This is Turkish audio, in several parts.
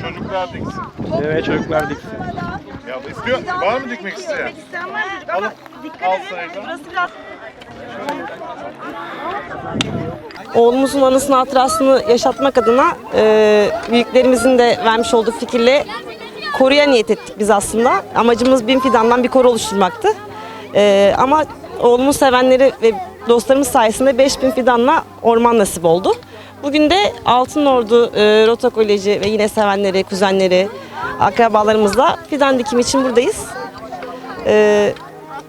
Çocuklar diksin. Evet çocuklar diksin. Ya bu istiyor. Var mı dikmek isteyen? İsteyen var çocuk ama dikkat edin. Burası biraz Oğlumuzun anısını hatırasını yaşatmak adına e, büyüklerimizin de vermiş olduğu fikirle koruya niyet ettik biz aslında. Amacımız bin fidandan bir koru oluşturmaktı. E, ama oğlumun sevenleri ve dostlarımız sayesinde 5000 fidanla orman nasip oldu. Bugün de Altınordu e, Rota Koleji ve yine sevenleri, kuzenleri, akrabalarımızla fidan dikimi için buradayız. E,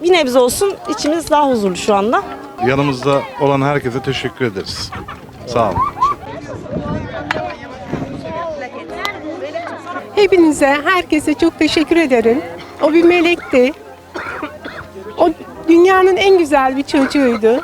bir nebze olsun içimiz daha huzurlu şu anda. Yanımızda olan herkese teşekkür ederiz. Sağ olun. Hepinize, herkese çok teşekkür ederim. O bir melekti. O dünyanın en güzel bir çocuğuydu.